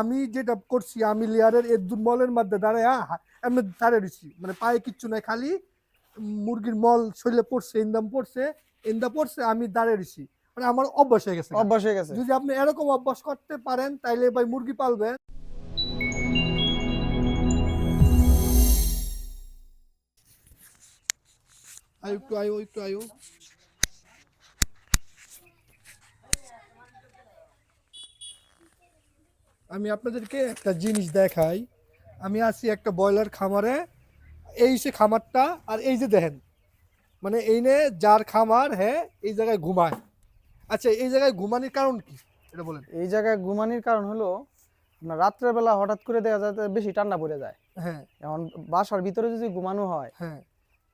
আমি যেটা করছি আমি লেয়ারের এর মলের মধ্যে দাঁড়ায় এমনি দাঁড়িয়ে দিচ্ছি মানে পায়ে কিচ্ছু নাই খালি মুরগির মল শরীরে পড়ছে ইন্দাম পড়ছে ইন্দা পড়ছে আমি দাঁড়িয়ে দিচ্ছি মানে আমার অভ্যাস হয়ে গেছে। অভ্যাস হয়ে গেছে। যদি আপনি এরকম অভ্যাস করতে পারেন তাইলে ভাই মুরগি পালবেন। আয়ু একটু আয়ু একটু আয়ু। আমি আপনাদেরকে একটা জিনিস দেখাই। আমি আছি একটা ব্রয়লার খামারে। এই সে খামারটা আর এই যে দেখেন মানে এই নে যার খামার হ্যাঁ এই জায়গায় ঘুমায়। আচ্ছা এই জায়গায় ঘুমানোর কারণ কি? এটা বলেন। এই জায়গায় ঘুমানির কারণ হলো আপনার রাত্রের বেলা হঠাৎ করে দেখা যায় বেশি ঠান্ডা পড়ে যায়। হ্যাঁ। এখন বাসার ভিতরে যদি ঘুমানো হয় হ্যাঁ।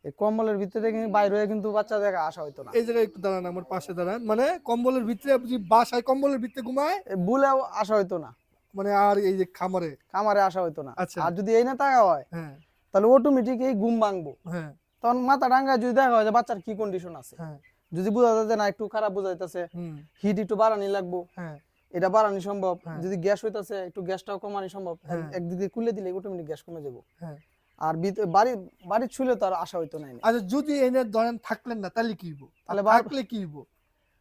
এই কম্বলের ভিতরে বাইরে কিন্তু বাচ্চা দেখা আসা হইতো না। এই জায়গায় একটু দাঁড়ান আমার পাশে দাঁড়ান। মানে কম্বলের ভিতরে যদি বাসায় কম্বলের ভিতরে ঘুমায়? বুলেও আসা হইতো না। মানে আর এই যে খামারে? খামারে আসা হইতো না। আচ্ছা। আর যদি এই না থাকা হয় হ্যাঁ। তাহলে অটোমেটিক এই ঘুম ভাঙবো। হ্যাঁ। তখন মাথা ডাঙ্গায় যদি দেখা হয় যে বাচ্চার কি কন্ডিশন আছে? হ্যাঁ। যদি বোঝা যায় যে না একটু খারাপ বোঝাইতেছে হুম। হিট একটু বাড়ানি লাগবো এটা বাড়ানি সম্ভব। যদি গ্যাস হইতাছে একটু গ্যাসটাও কমানি সম্ভব। এক-। একদিক দিয়ে খুলে দিলে অটোমেটিক গ্যাস কমে যাব। আর বাড়ি বাড়ির ছুলে তো আর আশা হইতো না আচ্ছা যদি এনে ধরেন থাকলেন না তাহলে কি হইব? তাহলে থাকলে কি হইব?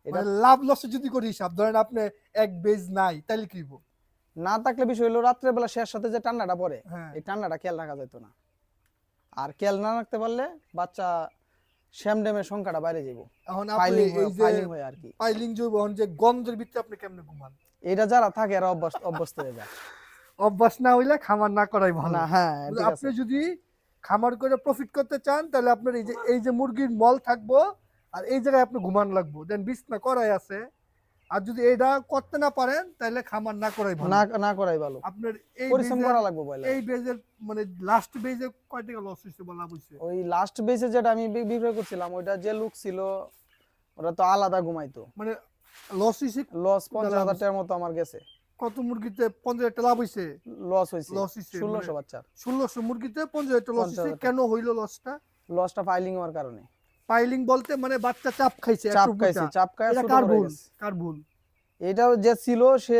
এটা মানে লাভ লস যদি করি হিসাব ধরেন আপনি এক বেজ নাই তাহলে কি হইব? না থাকলে বিষয় হলো রাত্রের বেলা শেষ সাথে যে ঠান্ডাটা পড়ে হ্যাঁ। এই ঠান্ডাটা খেয়াল রাখা যেত না। আর খেয়াল না রাখতে পারলে বাচ্চা সংখ্যাটা বাইরে যাব এখন ফাইলিং ফাইলিং হয় আর কি। জৈব যে গন্ধের ভিতরে আপনি কেমনে ঘুমান? এটা যারা থাকে এরা অভ্যস্ত অভ্যস্ত হয়ে যায়। অভ্যাস না হইলে খামার না করাই ভালো। হ্যাঁ আপনি যদি খামার করে প্রফিট করতে চান তাহলে আপনার এই যে এই যে মুরগির মল থাকব আর এই জায়গায় আপনি ঘুমান লাগবো। দেন বিছনা করাই আছে। আর যদি এটা করতে না পারেন তাহলে খামার না করাই ভালো। না না করাই ভালো। আপনার এই পরিশ্রম করা লাগবে বলে এই বেজের মানে লাস্ট বেজে কয় টাকা লস হয়েছে বলা বুঝছে ওই লাস্ট বেসে যেটা আমি বিক্রয় করছিলাম ওইটা যে লুক ছিল ওটা তো আলাদা ঘুমাইতো। মানে লস হয়েছে লস পঞ্চাশ হাজার লাভ টাকার মতো আমার গেছে। কত মুরগিতে পঞ্চাশ একটা লাভ হয়েছে? লস হয়েছে। লস হয়েছে ষোলোশো বাচ্চার। ষোলোশো মুরগিতে পঞ্চাশ একটা লস 50,000 কেন হইল লসটা লসটা ফাইলিং হওয়ার কারণে। পাইলিং বলতে মানে বাচ্চা চাপ খাইছে চাপ খাইছে চাপ খায় এটা কার ভুল? কার ভুল? এটাও যে ছিল সে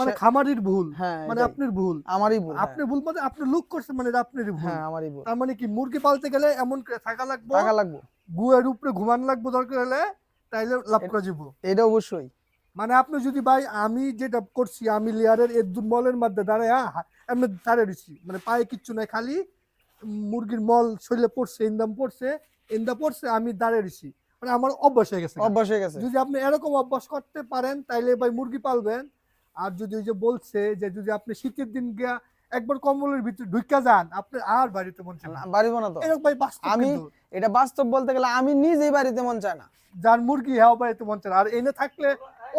মানে খামারির ভুল? হ্যাঁ মানে আপনার ভুল? আমারই ভুল হ্যাঁ। আপনি ভুল মানে আপনি লুক করছেন মানে এটা আপনারই ভুল। হ্যাঁ আমারই ভুল। তার মানে কি মুরগি পালতে গেলে এমন থাকা লাগবে টাকা লাগবো। গুয়ের উপরে ঘুমান লাগবে দরকার হলে তাইলে লাভ করা যাব এটা অবশ্যই। মানে আপনি যদি ভাই আমি যেটা করছি আমি লেয়ারের এর মলের মধ্যে দাঁড়ায় এমনি দাঁড়িয়ে দিচ্ছি মানে পায়ে কিচ্ছু নাই খালি মুরগির মল শরীরে পড়ছে ইন্দাম পড়ছে পড়ছে আমি দাঁড়িয়ে দিচ্ছি মানে আমার অভ্যাস হয়ে গেছে। অভ্যাস হয়ে গেছে। যদি আপনি এরকম অভ্যাস করতে পারেন তাইলে ভাই মুরগি পালবেন। আর যদি ওই যে বলছে যে যদি আপনি শীতের দিন গিয়া একবার কম্বলের ভিতরে ঢুকা যান আপনি আর বাড়িতে মন চায় না। না, বাড়িব না তো। এরকম ভাই বাস্তব আমি এটা বাস্তব বলতে গেলে আমি নিজেই বাড়িতে মন চায় না। যার মুরগি হ্যাঁ বাড়িতে মন চায় না। আর এনে থাকলে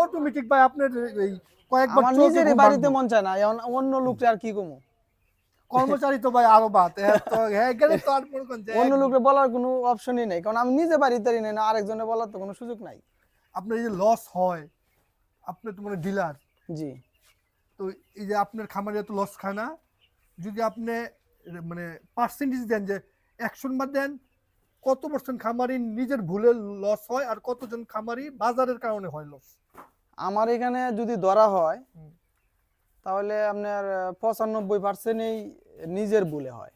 অটোমেটিক ভাই আপনার এই কয়েকবার ঘুম বাড়িতে মন চায় না। অন্য লোকটা আর কি কমু? কর্মচারী তো ভাই আরও বাদ। হ্যাঁ, তো হ্যাঁ গেলে তো আর করেন অন্য লোককে বলার কোনো অপশনই নেই কারণ আমি নিজে বাড়িতে নেই না আরেকজনের বলার তো কোনো সুযোগ নাই। আপনার এই যে লস হয় আপনি তো মানে ডিলার জি। তো এই যে আপনার খামারে তো লস খায় না যদি আপনি মানে পার্সেন্টেজ দেন যে একশো বার দেন কত পার্সেন্ট খামারি নিজের ভুলে লস হয় আর কতজন খামারি বাজারের কারণে হয় লস আমার এখানে যদি ধরা হয়। তাহলে আপনার পঁচানব্বই পার্সেন্টই নিজের ভুলে হয়।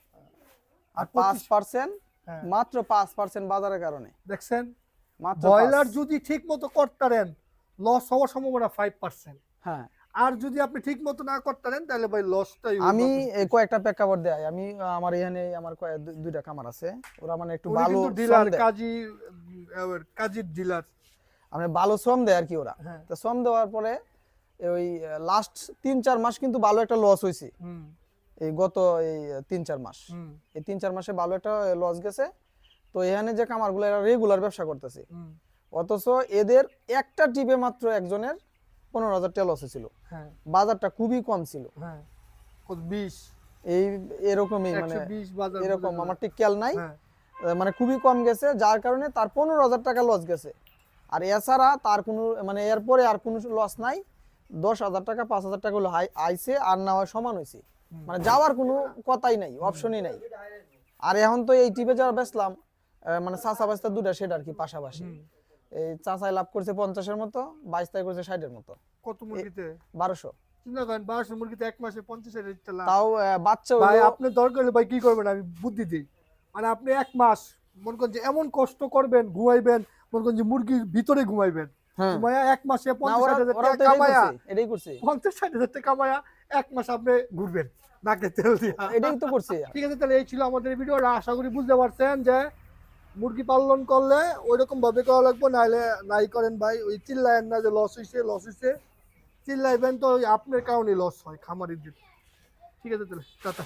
আর পাঁচ পার্সেন্ট হ্যাঁ, মাত্র পাঁচ পার্সেন্ট বাজারের কারণে। দেখছেন? ব্রয়লার যদি ঠিক মতো করতারেন লস হওয়ার সম্ভাবনা ফাইভ পার্সেন্ট হ্যাঁ। আর যদি আপনি ঠিক মতো না করতারেন তাহলে ভাই লসটাই আমি কয়েকটা প্রেক্ষাপট দেয় আমি আমার এখানে আমার দুইটা কামার আছে। ওরা মানে একটু ভালো ডিলার কাজী কাজীর ডিলার মানে ভালো শ্রম দেয় আর কি ওরা। হ্যাঁ। তো শ্রম দেওয়ার পরে ওই লাস্ট তিন চার মাস কিন্তু ভালো একটা লস হয়েছে এই গত এই তিন চার মাস। এই তিন চার মাসে ভালো একটা লস গেছে। তো এখানে যে কামারগুলো এরা রেগুলার ব্যবসা করতেছে। অথচ এদের একটা টিপে মাত্র একজনের পনেরো হাজার টাকা লস হয়েছিল। হ্যাঁ। বাজারটা খুবই কম ছিল। হ্যাঁ। বিশ? এই এরকমই মানে এরকম আমার ঠিক খেয়াল নাই। হ্যাঁ। মানে খুবই কম গেছে। যার কারণে তার পনেরো হাজার টাকা লস গেছে। আর এছাড়া তার কোনো মানে এরপরে আর কোনো লস নাই। দশ হাজার টাকা পাঁচ হাজার টাকা হলো আইছে আর না হয় সমান হয়েছে মানে যাওয়ার কোনো কথাই নাই অপশনই নাই। আর এখন তো এই টিপে যারা বেচলাম মানে চাচা বাস্তা দুটা সেটা আর কি পাশাপাশি। এই চাচাই লাভ করছে পঞ্চাশের মতো বাইশ তাই করছে ষাটের মতো। কত মুরগিতে? বারোশো। চিন্তা করেন বারোশো মুরগিতে এক মাসে পঞ্চাশ হাজার টাকা লাভ। তাও বাচ্চা ভাই আপনি দরকার ভাই কি করবেন? আমি বুদ্ধি দিই। মানে আপনি এক মাস মনে করেন যে এমন কষ্ট করবেন ঘুমাইবেন মনে করেন যে মুরগির ভিতরে ঘুমাইবেন। এক মাসে না, পঞ্চাশ ওরা হাজার ওরা টাকা তো এটাই করছে, পঞ্চাশ ষাট হাজার টাকা কামায়া এক মাস আপনি ঘুরবেন নাকে তেল দিয়া। এটাই তো করছে। ঠিক আছে তাহলে এই ছিল আমাদের ভিডিওটা আশা করি বুঝতে পারছেন যে মুরগি পালন করলে ওই রকম ভাবে করা লাগবে নাহলে নাই করেন ভাই। ওই চিল্লায়েন না যে লস হয়েছে লস হয়েছে চিল্লাইবেন তো আপনার কারণে লস হয় খামারিদের ঠিক আছে তাহলে টাটা।